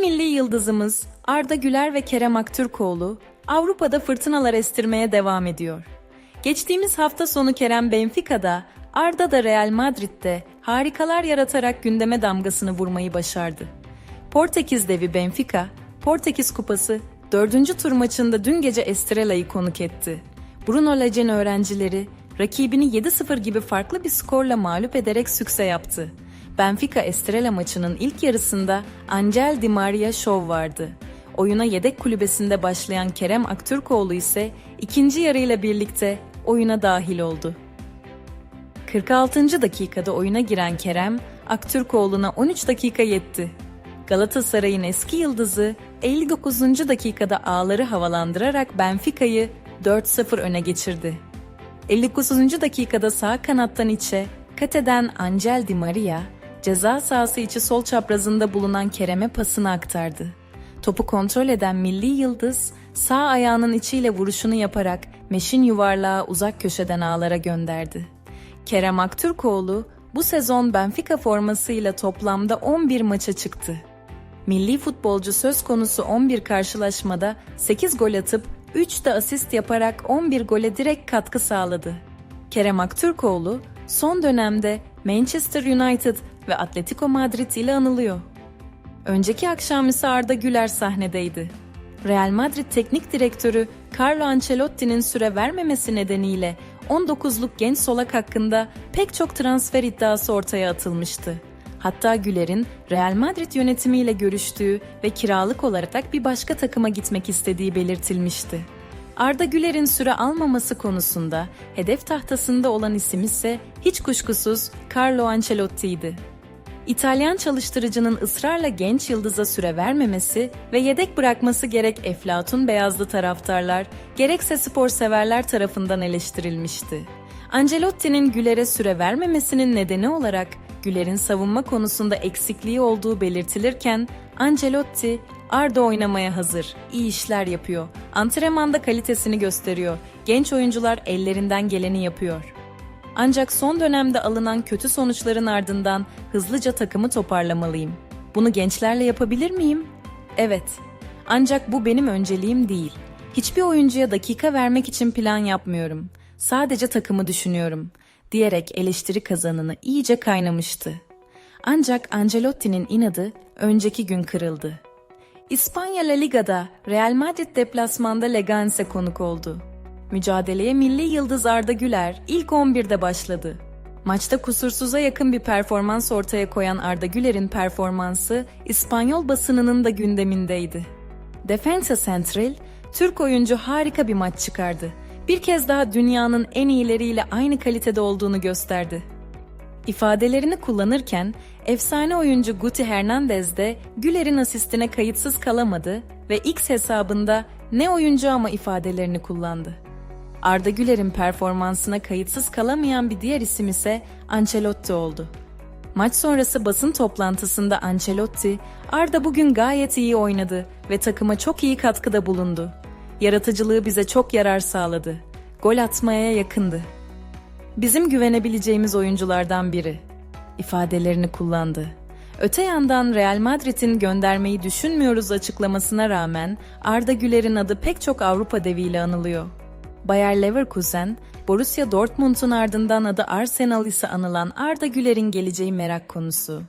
milli yıldızımız Arda Güler ve Kerem Aktürkoğlu Avrupa'da fırtınalar estirmeye devam ediyor. Geçtiğimiz hafta sonu Kerem Benfica'da, Arda da Real Madrid'de harikalar yaratarak gündeme damgasını vurmayı başardı. Portekiz devi Benfica, Portekiz Kupası 4. tur maçında dün gece Estrela'yı konuk etti. Bruno Lage öğrencileri rakibini 7-0 gibi farklı bir skorla mağlup ederek sükse yaptı. Benfica Estrela maçının ilk yarısında Angel Di Maria şov vardı. Oyuna yedek kulübesinde başlayan Kerem Aktürkoğlu ise ikinci yarıyla birlikte oyuna dahil oldu. 46. dakikada oyuna giren Kerem, Aktürkoğlu'na 13 dakika yetti. Galatasaray'ın eski yıldızı 59. dakikada ağları havalandırarak Benfica'yı 4-0 öne geçirdi. 59. dakikada sağ kanattan içe kat eden Angel Di Maria, ceza sahası içi sol çaprazında bulunan Kerem'e pasını aktardı. Topu kontrol eden milli yıldız, sağ ayağının içiyle vuruşunu yaparak meşin yuvarlağı uzak köşeden ağlara gönderdi. Kerem Aktürkoğlu bu sezon Benfica formasıyla toplamda 11 maça çıktı. Milli futbolcu söz konusu 11 karşılaşmada 8 gol atıp 3 de asist yaparak 11 gole direkt katkı sağladı. Kerem Aktürkoğlu son dönemde Manchester United ve Atletico Madrid ile anılıyor. Önceki akşam ise Arda Güler sahnedeydi. Real Madrid teknik direktörü Carlo Ancelotti'nin süre vermemesi nedeniyle 19'luk genç solak hakkında pek çok transfer iddiası ortaya atılmıştı. Hatta Güler'in Real Madrid yönetimiyle görüştüğü ve kiralık olarak bir başka takıma gitmek istediği belirtilmişti. Arda Güler'in süre almaması konusunda hedef tahtasında olan isim ise hiç kuşkusuz Carlo Ancelotti'ydi. İtalyan çalıştırıcının ısrarla genç yıldıza süre vermemesi ve yedek bırakması gerek Eflatun beyazlı taraftarlar, gerekse spor severler tarafından eleştirilmişti. Ancelotti'nin Güler'e süre vermemesinin nedeni olarak Güler'in savunma konusunda eksikliği olduğu belirtilirken Ancelotti Arda oynamaya hazır, iyi işler yapıyor, antrenmanda kalitesini gösteriyor, genç oyuncular ellerinden geleni yapıyor. Ancak son dönemde alınan kötü sonuçların ardından hızlıca takımı toparlamalıyım. Bunu gençlerle yapabilir miyim? Evet. Ancak bu benim önceliğim değil. Hiçbir oyuncuya dakika vermek için plan yapmıyorum. Sadece takımı düşünüyorum diyerek eleştiri kazanını iyice kaynamıştı. Ancak Ancelotti'nin inadı önceki gün kırıldı. İspanya La Liga'da Real Madrid deplasmanda Leganese konuk oldu. Mücadeleye milli yıldız Arda Güler ilk 11'de başladı. Maçta kusursuza yakın bir performans ortaya koyan Arda Güler'in performansı İspanyol basınının da gündemindeydi. Defensa Central, Türk oyuncu harika bir maç çıkardı. Bir kez daha dünyanın en iyileriyle aynı kalitede olduğunu gösterdi. İfadelerini kullanırken efsane oyuncu Guti Hernandez de Güler'in asistine kayıtsız kalamadı ve X hesabında ne oyuncu ama ifadelerini kullandı. Arda Güler'in performansına kayıtsız kalamayan bir diğer isim ise Ancelotti oldu. Maç sonrası basın toplantısında Ancelotti, Arda bugün gayet iyi oynadı ve takıma çok iyi katkıda bulundu. Yaratıcılığı bize çok yarar sağladı. Gol atmaya yakındı. Bizim güvenebileceğimiz oyunculardan biri. ifadelerini kullandı. Öte yandan Real Madrid'in göndermeyi düşünmüyoruz açıklamasına rağmen Arda Güler'in adı pek çok Avrupa deviyle anılıyor. Bayer Leverkusen, Borussia Dortmund'un ardından adı Arsenal ise anılan Arda Güler'in geleceği merak konusu.